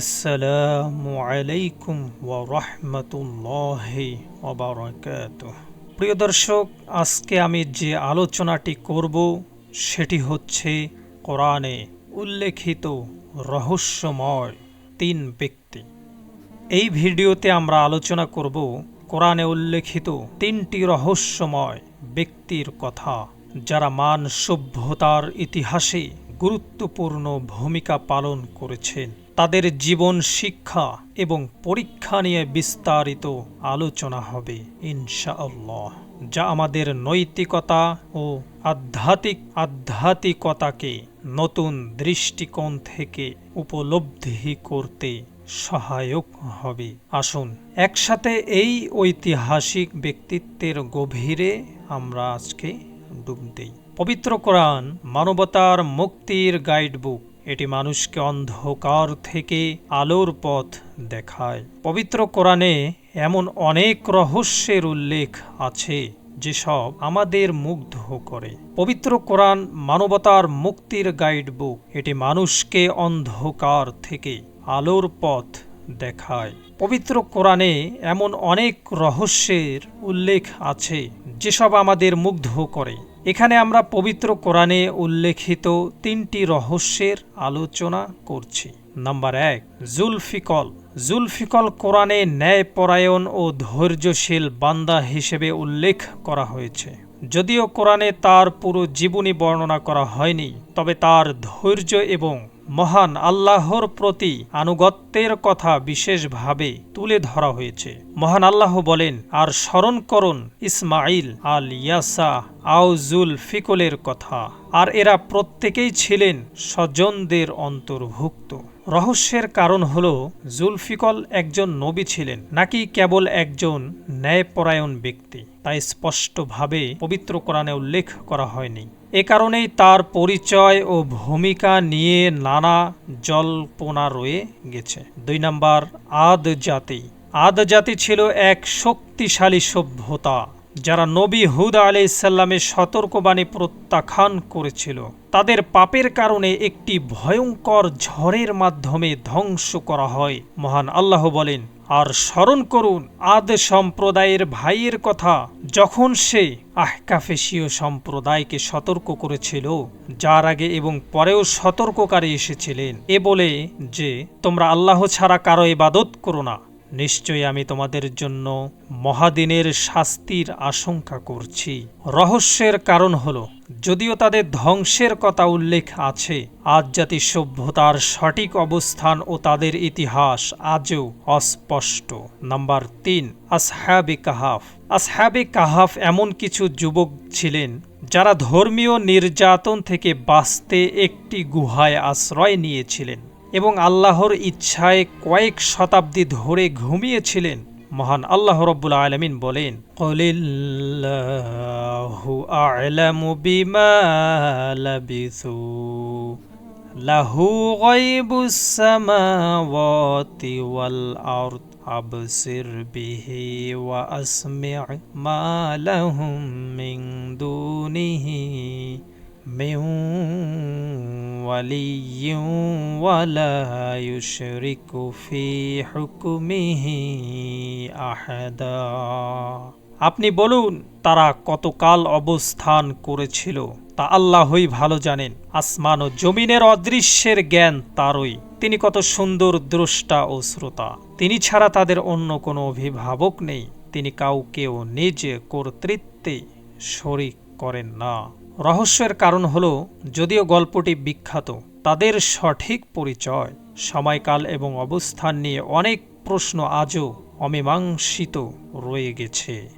আসসালামু আলাইকুম ওয়া রাহমাতুল্লাহি ওয়া বারাকাতুহ। প্রিয় দর্শক, আজকে আমি যে আলোচনাটি করব, সেটি হচ্ছে কোরআনে উল্লেখিত রহস্যময় তিন ব্যক্তি। এই ভিডিওতে আমরা আলোচনা করব কোরআনে উল্লেখিত তিনটি রহস্যময় ব্যক্তির কথা, যারা মান সভ্যতার ইতিহাসে গুরুত্বপূর্ণ ভূমিকা পালন করেছেন। তাদের জীবন শিক্ষা এবং পরীক্ষা নিয়ে বিস্তারিত আলোচনা হবে, ইনশাআল্লাহ। যা আমাদের নৈতিকতা ও আধ্যাত্মিক আধ্যাত্মিকতাকে নতুন দৃষ্টিকোণ থেকে উপলব্ধি করতে সহায়ক হবে। আসুন, একসাথে এই ঐতিহাসিক ব্যক্তিত্বের গভীরে আমরা আজকে ডুব পবিত্র কোরআন মানবতার মুক্তির গাইডবুক এটি মানুষকে অন্ধকার থেকে আলোর পথ দেখায়। পবিত্র কোরআনে এমন অনেক রহস্যের উল্লেখ আছে, যেসব আমাদের মুগ্ধ করে। পবিত্র কোরআন মানবতার মুক্তির গাইড বুক এটি মানুষকে অন্ধকার থেকে আলোর পথ দেখায়। পবিত্র কোরআনে এমন অনেক রহস্যের উল্লেখ আছে, যেসব আমাদের মুগ্ধ করে। এখানে আমরা পবিত্র কোরআনে উল্লেখিত তিনটি রহস্যের আলোচনা করছি। নাম্বার এক, জুলফিকল। জুলফিকল কোরআনে ন্যায়পরায়ণ ও ধৈর্যশীল বান্দা হিসেবে উল্লেখ করা হয়েছে। যদিও কোরআনে তার পুরো জীবনী বর্ণনা করা হয়নি, তবে তার ধৈর্য এবং মহান আল্লাহর প্রতি আনুগত্যের কথা বিশেষভাবে তুলে ধরা হয়েছে। মহান আল্লাহ বলেন, আর স্মরণ করুন ইসমাইল আল ইয়াসা আউজুল ফিকলের কথা। আর এরা প্রত্যেকেই ছিলেন স্বজনদের অন্তর্ভুক্ত। রহস্যের কারণ হল, জুলফিকল একজন নবী ছিলেন, নাকি কেবল একজন ন্যায়পরায়ণ ব্যক্তি? তাই স্পষ্টভাবে পবিত্র কোরআনে উল্লেখ করা হয়নি। এ কারণেই তার পরিচয় ও ভূমিকা নিয়ে নানা জল্পনা রয়ে গেছে। দুই নম্বর আদ জাতি আদ জাতি ছিল এক শক্তিশালী সভ্যতা। যারা নবী হুদা আলাইসাল্লামের সতর্কবাণী প্রত্যাখ্যান করেছিল, তাদের পাপের কারণে একটি ভয়ঙ্কর ঝড়ের মাধ্যমে ধ্বংস করা হয়। মহান আল্লাহ বলেন, আর স্মরণ করুন আদ সম্প্রদায়ের ভাইয়ের কথা। যখন সে আহকাফেশীয় সম্প্রদায়কে সতর্ক করেছিল, যার আগে এবং পরেও সতর্ককারী এসেছিলেন, এ বলে যে, তোমরা আল্লাহ ছাড়া কারও ইবাদত করো না। নিশ্চয়ই আমি তোমাদের জন্য মহাদিনের শাস্তির আশঙ্কা করছি। রহস্যের কারণ হল, যদিও তাদের ধ্বংসের কথা উল্লেখ আছে, আজ জাতি সভ্যতার সঠিক অবস্থান ও তাদের ইতিহাস আজও অস্পষ্ট। নাম্বার তিন, আসহাবে কাহাফ। আসহাবে কাহাফ এমন কিছু যুবক ছিলেন, যারা ধর্মীয় নির্যাতন থেকে বাঁচতে একটি গুহায় আশ্রয় নিয়েছিলেন। এবং আল্লাহর ইচ্ছায় কয়েক শতাব্দী ধরে ঘুমিয়েছিলেন। মহান আল্লাহ রব্বুল আলমিন বলেন লাহু গাইবুস-সামাওয়াতি ওয়াল আরদ, আবসির বিহি ওয়া আসমি' মা লাহুম মিন দুনিহি من ولي ولا يشرك في حكمه أحدا আপনি বলুন তারা কতকাল অবস্থান করেছিল তা আল্লাহই ভালো জানেন আসমান ও জমিনের অদৃশ্যের জ্ঞান তারই তিনি কত সুন্দর দ্রষ্টা ও শ্রোতা তিনি ছাড়া তাদের অন্য কোনো অভিভাবক নেই তিনি কাউকেও নিজ কর্তৃত্বে শরিক করেন না রহস্যের কারণ হল, যদিও গল্পটি বিখ্যাত, তাদের সঠিক পরিচয়, সময়কাল এবং অবস্থান নিয়ে অনেক প্রশ্ন আজও অমীমাংসিত রয়ে গেছে।